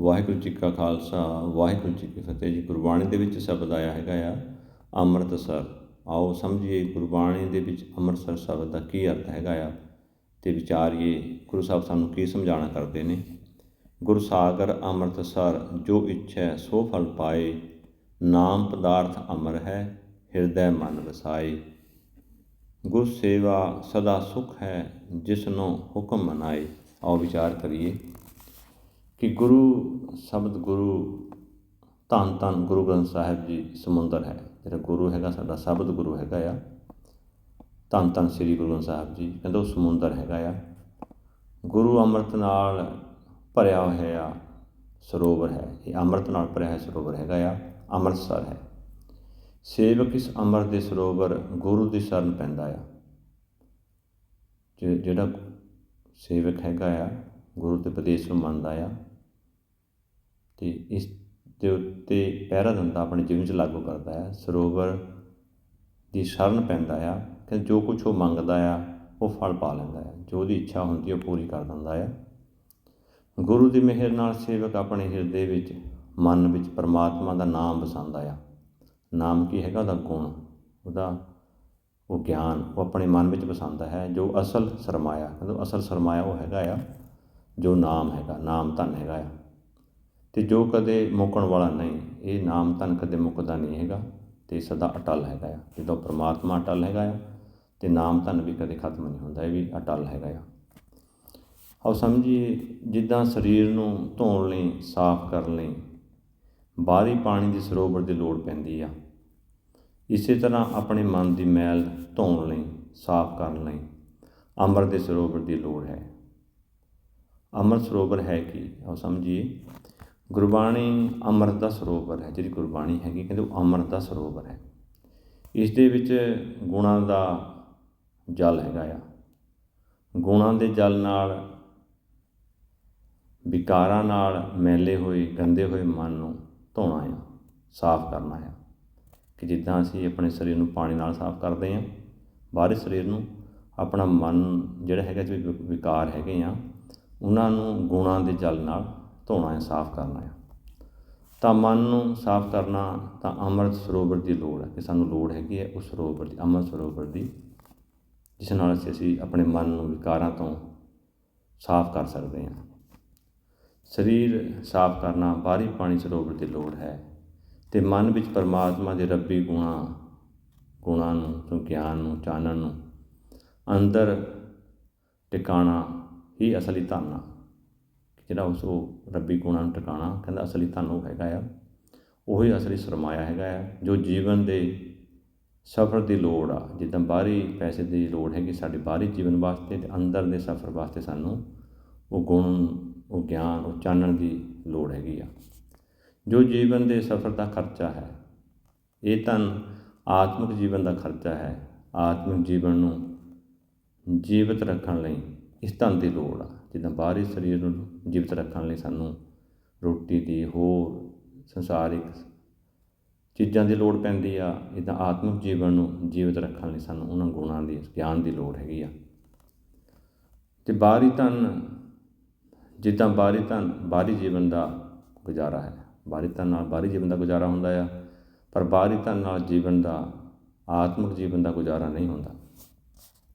ਵਾਹਿਗੁਰੂ ਜੀ ਕਾ ਖਾਲਸਾ, ਵਾਹਿਗੁਰੂ ਜੀ ਕੀ ਫਤਿਹ ਜੀ। ਗੁਰਬਾਣੀ ਦੇ ਵਿੱਚ ਸ਼ਬਦ ਆਇਆ ਹੈਗਾ ਆ, ਅੰਮ੍ਰਿਤਸਰ। ਆਓ ਸਮਝੀਏ, ਗੁਰਬਾਣੀ ਦੇ ਵਿੱਚ ਅੰਮ੍ਰਿਤਸਰ ਸ਼ਬਦ ਦਾ ਕੀ ਅਰਥ ਹੈਗਾ ਆ ਤੇ ਵਿਚਾਰੀਏ, ਗੁਰੂ ਸਾਹਿਬ ਸਾਨੂੰ ਕੀ ਸਮਝਾਉਣਾ ਕਰਦੇ ਨੇ? ਗੁਰੂ ਸਾਗਰ ਅੰਮ੍ਰਿਤਸਰ, ਜੋ ਇੱਛੈ ਸੋ ਫਲ ਪਾਏ, ਨਾਮ ਪਦਾਰਥ ਅਮਰ ਹੈ, ਹਿਰਦੈ ਮਨ ਵਸਾਏ। ਗੁਰ ਸੇਵਾ ਸਦਾ ਸੁਖ ਹੈ, ਜਿਸਨੂੰ ਹੁਕਮ ਮਨਾਏ। ਆਓ ਵਿਚਾਰ ਕਰੀਏ। ਕਿ ਗੁਰੂ ਸ਼ਬਦ ਗੁਰੂ ਧੰਨ ਧੰਨ ਗੁਰੂ ਗ੍ਰੰਥ ਸਾਹਿਬ ਜੀ ਸਮੁੰਦਰ ਹੈ। ਜਿਹੜਾ ਗੁਰੂ ਹੈਗਾ, ਸਾਡਾ ਸ਼ਬਦ ਗੁਰੂ ਹੈਗਾ ਆ। ਧੰਨ ਧੰਨ ਸ੍ਰੀ ਗੁਰੂ ਗ੍ਰੰਥ ਸਾਹਿਬ ਜੀ, ਕਹਿੰਦੇ ਉਹ ਸਮੁੰਦਰ ਹੈਗਾ ਆ। ਗੁਰੂ ਅੰਮ੍ਰਿਤ ਨਾਲ ਭਰਿਆ ਹੋਇਆ ਸਰੋਵਰ ਹੈ। ਇਹ ਅੰਮ੍ਰਿਤ ਨਾਲ ਭਰਿਆ ਹੋਇਆ ਸਰੋਵਰ ਹੈਗਾ ਆ। ਅੰਮ੍ਰਿਤਸਰ ਹੈ। ਸੇਵਕ ਇਸ ਅੰਮ੍ਰਿਤ ਦੇ ਸਰੋਵਰ ਗੁਰੂ ਦੀ ਸ਼ਰਨ ਪੈਂਦਾ ਆ। ਜਿਹੜਾ ਸੇਵਕ ਹੈਗਾ ਆ, ਗੁਰੂ ਦੇ ਉਪਦੇਸ਼ ਨੂੰ ਮੰਨਦਾ ਆ ਅਤੇ ਇਸ ਦੇ ਉੱਤੇ ਪਹਿਰਾ ਦਿੰਦਾ ਆਪਣੇ ਜੀਵਨ 'ਚ ਲਾਗੂ ਕਰਦਾ ਹੈ। ਸਰੋਵਰ ਦੀ ਸ਼ਰਨ ਪੈਂਦਾ ਆ ਕਿ ਜੋ ਕੁਛ ਉਹ ਮੰਗਦਾ ਆ, ਉਹ ਫਲ ਪਾ ਲੈਂਦਾ ਹੈ ਜੋ ਉਹਦੀ ਇੱਛਾ ਹੁੰਦੀ ਉਹ ਪੂਰੀ ਕਰ ਦਿੰਦਾ ਆ। ਗੁਰੂ ਦੀ ਮਿਹਰ ਨਾਲ ਸੇਵਕ ਆਪਣੇ ਹਿਰਦੇ ਵਿੱਚ, ਮਨ ਵਿੱਚ ਪਰਮਾਤਮਾ ਦਾ ਨਾਮ ਵਸਾਉਂਦਾ ਆ। ਨਾਮ ਕੀ ਹੈਗਾ? ਉਹਦਾ ਗੁਣ। ਉਹਦਾ, ਉਹ ਗਿਆਨ, ਉਹ ਆਪਣੇ ਮਨ ਵਿੱਚ ਵਸਾਉਂਦਾ ਹੈ। ਜੋ ਅਸਲ ਸਰਮਾਇਆ ਮਤਲਬ ਅਸਲ ਸਰਮਾਇਆ ਉਹ ਹੈਗਾ ਆ। ਜੋ ਨਾਮ ਹੈਗਾ, ਨਾਮ ਧਨ ਹੈਗਾ ਆ। ਅਤੇ ਜੋ ਕਦੇ ਮੁੱਕਣ ਵਾਲਾ ਨਹੀਂ, ਇਹ ਨਾਮ ਧਨ ਕਦੇ ਮੁੱਕਦਾ ਨਹੀਂ ਹੈਗਾ ਅਤੇ ਸਦਾ ਅਟੱਲ ਹੈਗਾ ਆ। ਜਿੱਦਾਂ ਪਰਮਾਤਮਾ ਅਟੱਲ ਹੈਗਾ ਆ ਅਤੇ ਨਾਮ ਧਨ ਵੀ ਕਦੇ ਖਤਮ ਨਹੀਂ ਹੁੰਦਾ, ਇਹ ਵੀ ਅਟੱਲ ਹੈਗਾ ਆ। ਆਓ ਸਮਝੀਏ, ਜਿੱਦਾਂ ਸਰੀਰ ਨੂੰ ਧੋਣ ਲਈ, ਸਾਫ਼ ਕਰਨ ਲਈ ਬਾਹਰੀ ਪਾਣੀ ਦੀ ਸਰੋਵਰ ਦੀ ਲੋੜ ਪੈਂਦੀ ਆ, ਇਸੇ ਤਰ੍ਹਾਂ ਆਪਣੇ ਮਨ ਦੀ ਮੈਲ ਧੋਣ ਲਈ, ਸਾਫ਼ ਕਰਨ ਲਈ ਅੰਮ੍ਰਿਤ ਦੇ ਸਰੋਵਰ ਦੀ ਲੋੜ ਹੈ। ਅੰਮ੍ਰਿਤ ਸਰੋਵਰ ਹੈ ਕਿ? ਆਓ ਸਮਝੀਏ। ਗੁਰਬਾਣੀ ਅੰਮ੍ਰਿਤ ਦਾ ਸਰੋਵਰ ਹੈ, ਜਿਹੜੀ ਗੁਰਬਾਣੀ ਹੈਗੀ, ਕਹਿੰਦੇ ਉਹ ਅੰਮ੍ਰਿਤ ਦਾ ਸਰੋਵਰ ਹੈ। ਇਸ ਦੇ ਵਿੱਚ ਗੁਣਾਂ ਦਾ ਜਲ ਹੈਗਾ ਆ। ਗੁਣਾਂ ਦੇ ਜਲ ਨਾਲ, ਵਿਕਾਰਾਂ ਨਾਲ ਮੈਲੇ ਹੋਏ, ਗੰਦੇ ਹੋਏ ਮਨ ਨੂੰ ਧੋਣਾ ਆ, ਸਾਫ਼ ਕਰਨਾ ਆ। ਕਿ ਜਿੱਦਾਂ ਅਸੀਂ ਆਪਣੇ ਸਰੀਰ ਨੂੰ ਪਾਣੀ ਨਾਲ ਸਾਫ਼ ਕਰਦੇ ਹਾਂ ਬਾਹਰੀ ਸਰੀਰ ਨੂੰ ਆਪਣਾ ਮਨ ਜਿਹੜਾ ਹੈਗਾ, ਜਿਵੇਂ ਵਿਕਾਰ ਹੈਗੇ ਆ, ਉਹਨਾਂ ਨੂੰ ਗੁਣਾਂ ਦੇ ਜਲ ਨਾਲ ਧੋਣਾ ਹੈ ਸਾਫ਼ ਕਰਨਾ ਹੈ ਤਾਂ ਮਨ ਨੂੰ ਸਾਫ਼ ਕਰਨਾ ਤਾਂ ਅੰਮ੍ਰਿਤ ਸਰੋਵਰ ਦੀ ਲੋੜ ਹੈ। ਕਿ ਸਾਨੂੰ ਲੋੜ ਹੈਗੀ ਹੈ ਉਸ ਸਰੋਵਰ ਦੀ, ਅੰਮ੍ਰਿਤ ਸਰੋਵਰ ਦੀ, ਜਿਸ ਨਾਲ ਅਸੀਂ ਆਪਣੇ ਮਨ ਨੂੰ ਵਿਕਾਰਾਂ ਤੋਂ ਸਾਫ਼ ਕਰ ਸਕਦੇ ਹਾਂ। ਸਰੀਰ ਸਾਫ਼ ਕਰਨਾ ਬਾਹਰੀ ਪਾਣੀ ਸਰੋਵਰ ਦੀ ਲੋੜ ਹੈ ਤੇ ਮਨ ਵਿੱਚ ਪਰਮਾਤਮਾ ਦੇ ਰੱਬੀ ਗੁਣਾ, ਗੁਣਾਂ ਨੂੰ ਗਿਆਨ ਨੂੰ, ਚਾਨਣ ਨੂੰ ਅੰਦਰ ਟਿਕਾਣਾ ਹੀ ਅਸਲੀ ਧਨ ਜਿਹੜਾ ਉਸ ਉਹ ਰੱਬੀ ਗੁਣਾਂ ਨੂੰ ਟਿਕਾਣਾ, ਕਹਿੰਦਾ ਅਸਲੀ ਧਨ ਉਹ ਹੈਗਾ ਆ। ਉਹੀ ਅਸਲੀ ਸਰਮਾਇਆ ਹੈਗਾ ਆ, ਜੋ ਜੀਵਨ ਦੇ ਸਫ਼ਰ ਦੀ ਲੋੜ ਆ। ਜਿੱਦਾਂ ਬਾਹਰੀ ਪੈਸੇ ਦੀ ਲੋੜ ਹੈਗੀ, ਸਾਡੇ ਬਾਹਰੀ ਜੀਵਨ ਵਾਸਤੇ ਤੇ ਅੰਦਰ ਦੇ ਸਫ਼ਰ ਵਾਸਤੇ ਸਾਨੂੰ ਉਹ ਗੁਣ, ਉਹ ਗਿਆਨ, ਉਹ ਚਾਨਣ ਦੀ ਲੋੜ ਹੈਗੀ ਆ। ਜੋ ਜੀਵਨ ਦੇ ਸਫ਼ਰ ਦਾ ਖਰਚਾ ਹੈ, ਇਹ ਧਨ ਆਤਮਿਕ ਜੀਵਨ ਦਾ ਖਰਚਾ ਹੈ। ਆਤਮਿਕ ਜੀਵਨ ਨੂੰ ਜੀਵਤ ਰੱਖਣ ਲਈ ਇਸ ਧਨ ਦੀ ਲੋੜ ਆ। ਜਿੱਦਾਂ ਬਾਹਰੀ ਸਰੀਰ ਨੂੰ ਜੀਵਤ ਰੱਖਣ ਲਈ ਸਾਨੂੰ ਰੋਟੀ ਦੀ ਹੋਰ ਸੰਸਾਰਿਕ ਚੀਜ਼ਾਂ ਦੀ ਲੋੜ ਪੈਂਦੀ ਆ ਇਦਾਂ ਆਤਮਿਕ ਜੀਵਨ ਨੂੰ ਜੀਵਤ ਰੱਖਣ ਲਈ ਸਾਨੂੰ ਉਹਨਾਂ ਗੁਣਾਂ ਦੀ, ਗਿਆਨ ਦੀ ਲੋੜ ਹੈਗੀ ਆ। ਤੇ ਬਾਹਰੀ ਧਨ, ਜਿੱਦਾਂ ਬਾਹਰੀ ਧਨ, ਬਾਹਰੀ ਜੀਵਨ ਦਾ ਗੁਜ਼ਾਰਾ ਹੈ। ਬਾਹਰੀ ਧਨ ਨਾਲ ਬਾਹਰੀ ਜੀਵਨ ਦਾ ਗੁਜ਼ਾਰਾ ਹੁੰਦਾ ਆ, ਪਰ ਬਾਹਰੀ ਧਨ ਨਾਲ ਜੀਵਨ ਦਾ, ਆਤਮਿਕ ਜੀਵਨ ਦਾ ਗੁਜ਼ਾਰਾ ਨਹੀਂ ਹੁੰਦਾ।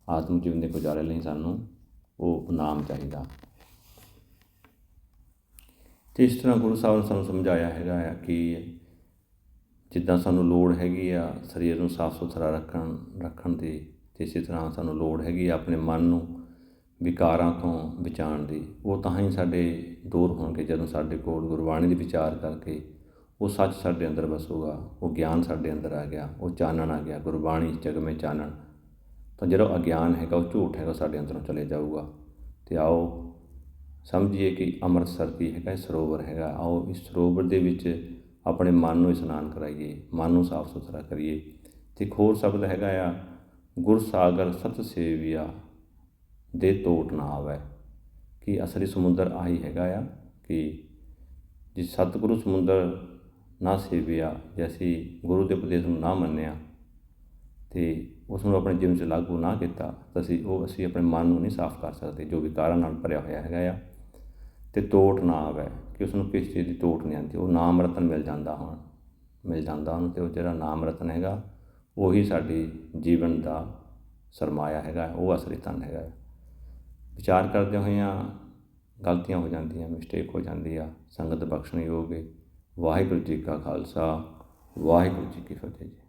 ਆਤਮਿਕ ਜੀਵਨ ਦੇ ਗੁਜ਼ਾਰੇ ਲਈ ਸਾਨੂੰ ਉਹ ਨਾਮ ਚਾਹੀਦਾ। ਤੇ ਇਸ ਤਰ੍ਹਾਂ ਗੁਰੂ ਸਾਹਿਬ ਨੇ ਸਾਨੂੰ ਸਮਝਾਇਆ ਹੈਗਾ ਆ ਕਿ ਜਿੱਦਾਂ ਸਾਨੂੰ ਲੋੜ ਹੈਗੀ ਆ ਸਰੀਰ ਨੂੰ ਸਾਫ਼ ਸੁਥਰਾ ਰੱਖਣ ਰੱਖਣ ਦੀ, ਤੇ ਇਸੇ ਤਰ੍ਹਾਂ ਸਾਨੂੰ ਲੋੜ ਹੈਗੀ ਆ ਆਪਣੇ ਮਨ ਨੂੰ ਵਿਕਾਰਾਂ ਤੋਂ ਬਚਾਉਣ ਦੀ। ਉਹ ਤਾਂ ਹੀ ਸਾਡੇ ਦੂਰ ਹੋਣਗੇ ਜਦੋਂ ਸਾਡੇ ਕੋਲ ਗੁਰਬਾਣੀ ਦੀ ਵਿਚਾਰ ਕਰਕੇ ਉਹ ਸੱਚ ਸਾਡੇ ਅੰਦਰ ਵਸੂਗਾ, ਉਹ ਗਿਆਨ ਸਾਡੇ ਅੰਦਰ ਆ ਗਿਆ, ਉਹ ਚਾਨਣ ਆ ਗਿਆ, ਗੁਰਬਾਣੀ ਜਗਮੇ ਚਾਨਣ। ਤਾਂ ਜਿਹੜਾ ਅਗਿਆਨ ਹੈਗਾ, ਉਹ ਝੂਠ ਹੈਗਾ ਸਾਡੇ ਅੰਦਰੋਂ ਚਲੇ ਜਾਊਗਾ। ਤੇ ਆਓ ਸਮਝੀਏ ਕਿ ਅੰਮ੍ਰਿਤਸਰ ਦੀ ਹੈਗਾ ਸਰੋਵਰ ਹੈਗਾ। ਆਓ ਇਸ ਸਰੋਵਰ ਦੇ ਵਿੱਚ ਆਪਣੇ ਮਨ ਨੂੰ ਇਸ਼ਨਾਨ ਕਰਾਈਏ, ਮਨ ਨੂੰ ਸਾਫ਼ ਸੁਥਰਾ ਕਰੀਏ। ਤੇ ਇੱਕ ਹੋਰ ਸ਼ਬਦ ਹੈਗਾ ਆ, ਗੁਰ ਸਾਗਰ ਸਤ ਸੇਵਿਆ ਦੇ ਟੋਟ ਨਾ ਆਵੇ ਕਿ ਅਸਲੀ ਸਮੁੰਦਰ ਆਹੀ ਹੈਗਾ ਆ ਕਿ ਜੇ ਸਤਿਗੁਰੂ ਸਮੁੰਦਰ ਨਾ ਸੇਵਿਆ, ਜੇ ਅਸੀਂ ਗੁਰੂ ਦੇ ਉਪਦੇਸ਼ ਨੂੰ ਨਾ ਮੰਨਿਆ ਅਤੇ ਉਸ ਨੂੰ ਆਪਣੇ ਜੀਵਨ 'ਚ ਲਾਗੂ ਨਾ ਕੀਤਾ ਤਾਂ ਅਸੀਂ ਉਹ ਅਸੀਂ ਆਪਣੇ ਮਨ ਨੂੰ ਨਹੀਂ ਸਾਫ਼ ਕਰ ਸਕਦੇ, ਜੋ ਵਿਕਾਰਾਂ ਨਾਲ ਭਰਿਆ ਹੋਇਆ ਹੈਗਾ ਆ। ਅਤੇ ਤੋਟ ਨਾ ਆਵੇ ਕਿ ਉਸ ਨੂੰ ਕਿਸ ਚੀਜ਼ ਦੀ ਤੋਟ ਨਹੀਂ ਆਉਂਦੀ, ਉਹ ਨਾਮ ਰਤਨ ਮਿਲ ਜਾਂਦਾ ਹੁਣ, ਮਿਲ ਜਾਂਦਾ ਉਹਨੂੰ ਅਤੇ ਉਹ ਜਿਹੜਾ ਨਾਮ ਰਤਨ ਹੈਗਾ, ਉਹੀ ਸਾਡੀ ਜੀਵਨ ਦਾ ਸਰਮਾਇਆ ਹੈਗਾ, ਉਹ ਅਸਲੀ ਧਨ ਹੈਗਾ। ਵਿਚਾਰ ਕਰਦੇ ਹੋਇਆਂ ਗਲਤੀਆਂ ਹੋ ਜਾਂਦੀਆਂ ਮਿਸਟੇਕ ਹੋ ਜਾਂਦੀ ਆ ਸੰਗਤ ਬਖਸ਼ਣਯੋਗ ਹੈ ਵਾਹਿਗੁਰੂ ਜੀ ਕਾ ਖਾਲਸਾ, ਵਾਹਿਗੁਰੂ ਜੀ ਕੀ ਫਤਿਹ ਜੀ।